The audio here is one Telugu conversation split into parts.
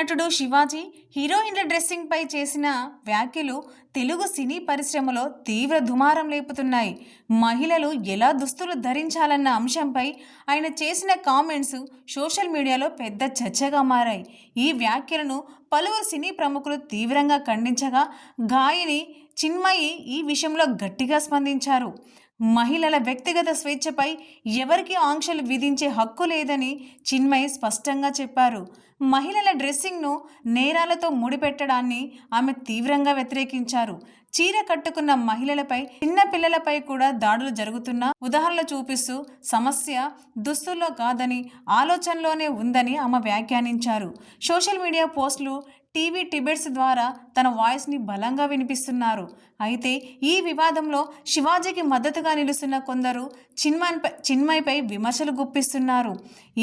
నటుడు శివాజీ హీరోయిన్ల డ్రెస్సింగ్ పై చేసిన వ్యాఖ్యలు తెలుగు సినీ పరిశ్రమలో తీవ్ర దుమారం లేపుతున్నాయి. మహిళలు ఎలా దుస్తులు ధరించాలన్న అంశంపై ఆయన చేసిన కామెంట్స్ సోషల్ మీడియాలో పెద్ద చర్చగా మారాయి. ఈ వ్యాఖ్యలను పలువురు సినీ ప్రముఖులు తీవ్రంగా ఖండించగా గాయని చిన్మయి ఈ విషయంలో గట్టిగా స్పందించారు. మహిళల వ్యక్తిగత స్వేచ్ఛపై ఎవరికి ఆంక్షలు విధించే హక్కు లేదని చిన్మయి స్పష్టంగా చెప్పారు. మహిళల డ్రెస్సింగ్ను నేరాలతో ముడిపెట్టడాన్ని ఆమె తీవ్రంగా వ్యతిరేకించారు. చీర కట్టుకున్న మహిళలపై చిన్న పిల్లలపై కూడా దాడులు జరుగుతున్న ఉదాహరణలు చూపిస్తూ సమస్య దుస్తుల్లో కాదని ఆలోచనలోనే ఉందని ఆమె వ్యాఖ్యానించారు. సోషల్ మీడియా పోస్టులు టీవీ టిబెట్స్ ద్వారా తన వాయిస్ని బలంగా వినిపిస్తున్నారు. అయితే ఈ వివాదంలో శివాజీకి మద్దతుగా నిలుస్తున్న కొందరు చిన్మయ్పై చిన్మయ్పై విమర్శలు గుప్పిస్తున్నారు.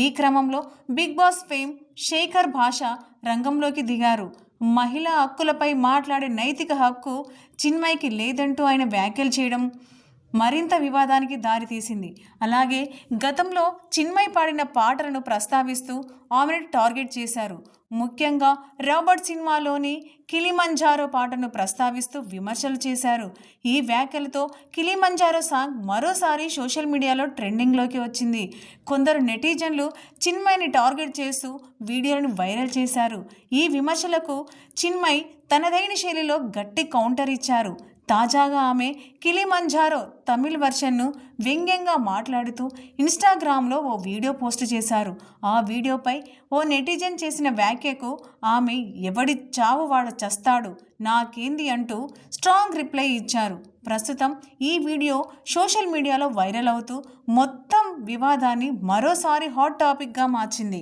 ఈ క్రమంలో బిగ్ బాస్ ఫేమ్ శేఖర్ భాష రంగంలోకి దిగారు. మహిళా హక్కులపై మాట్లాడే నైతిక హక్కు చిన్మయ్కి లేదంటూ ఆయన వ్యాఖ్యలు చేయడం మరింత వివాదానికి దారితీసింది అలాగే గతంలో చిన్మయ్ పాడిన పాటలను ప్రస్తావిస్తూ ఆమెను టార్గెట్ చేశారు. ముఖ్యంగా రాబర్ట్ సినిమాలోని కిలిమంజారో పాటను ప్రస్తావిస్తూ విమర్శలు చేశారు. ఈ వ్యాఖ్యలతో కిలిమంజారో సాంగ్ మరోసారి సోషల్ మీడియాలో ట్రెండింగ్లోకి వచ్చింది. కొందరు నెటిజన్లు చిన్మయ్ని టార్గెట్ చేస్తూ వీడియోలను వైరల్ చేశారు. ఈ విమర్శలకు చిన్మయ్ తనదైన శైలిలో గట్టి కౌంటర్ ఇచ్చారు. తాజాగా ఆమె కిలిమంజారో తమిళ్ వెర్షన్ను వ్యంగ్యంగా మాట్లాడుతూ ఇన్స్టాగ్రామ్లో ఓ వీడియో పోస్ట్ చేశారు. ఆ వీడియోపై ఓ నెటిజన్ చేసిన వ్యాఖ్యకు ఆమె ఎవడి చావు వాడు చస్తాడు నాకేంది అంటూ స్ట్రాంగ్ రిప్లై ఇచ్చారు. ప్రస్తుతం ఈ వీడియో సోషల్ మీడియాలో వైరల్ అవుతూ మొత్తం వివాదాన్ని మరోసారి హాట్ టాపిక్గా మార్చింది.